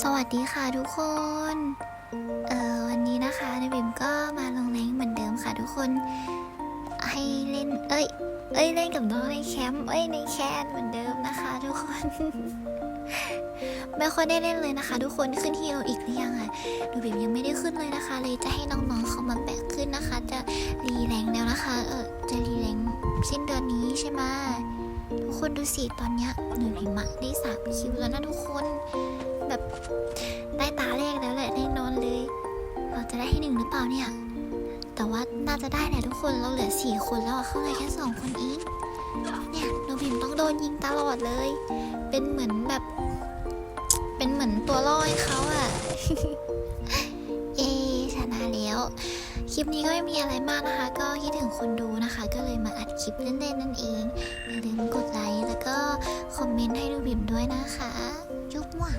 สวัสดีค่ะทุกคน เอ่อวันนี้นะคะนบิมก็มาลงแรงเหมือนเดิมค่ะทุกคน ให้เล่น เอ้ย เอ้ยเล่นกับน้องในแคมป์ เอ้ยในแคนเหมือนเดิมนะคะทุกคน ไม่ค่อยได้เล่นเลยนะคะ ทุกคนขึ้นฮีโร่อีกหรือยังอะหนูบิมยังไม่ได้ขึ้นเลยนะคะ เลยจะให้น้องๆเขามาแบกขึ้นนะคะ จะรีแรงแล้วนะคะ เออจะรีแรงสิ้นเดือนนี้ใช่ไหมทุกคนดูสิตอนเนี้ยหนูบิมอะได้สามคิวแล้วนะทุกคน แบบได้ตาแรกแล้วแหละแน่นอนเลย เราจะได้ให้หนึ่งหรือเปล่าเนี่ย แต่ว่าน่าจะได้แหละทุกคนเราเหลือสี่คนแล้วเข้ามาแค่สองคนเองเนี่ยหนูพิมต้องโดนยิงตลอดเลย เป็นเหมือนแบบ เป็นเหมือนตัวล่อให้เขาอะเอชนะแล้ว คลิปนี้ก็ไม่มีอะไรมากนะคะ ก็คิดถึงคนดูนะคะ ก็เลยมาอัดคลิปเล่นๆนั่นเองอย่าลืมกดไลค์แล้วก็คอมเมนต์ให้ดูบิมด้วยนะคะ จุ๊บมั่ว